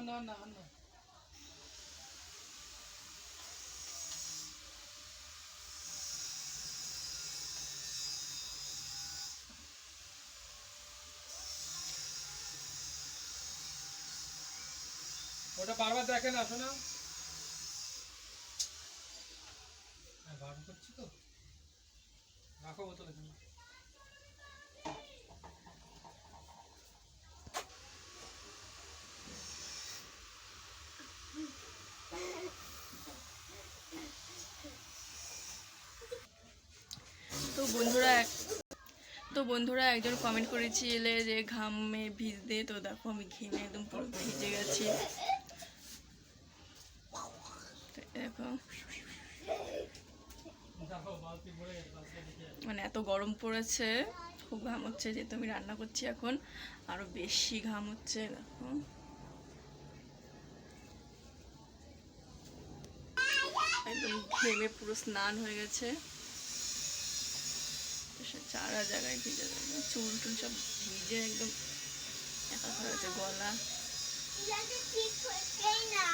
না না না। ওটা বারবার দেখে না শোনা। হ্যাঁ, বার করছি তো? রাখো বোতল এখানে তো বন্ধুরা তো বন্ধুরা একজন কমেন্ট করেছিলে যে ঘামে ভিজতে, তো দেখো আমি ঘেমে একদম পুরো ভিজে গেছি। দেখো। মানে এত গরম পড়েছে, খুব ঘাম হচ্ছে, যেহেতু আমি রান্না করছি এখন, আরও বেশি ঘাম হচ্ছে, দেখো। একদম ঘেমে পুরো স্নান হয়ে গেছে। তো সে চারা জায়গায় ভিজে যাবে। চুল টুল সব ভিজে একদম একা হয়ে গলা। না।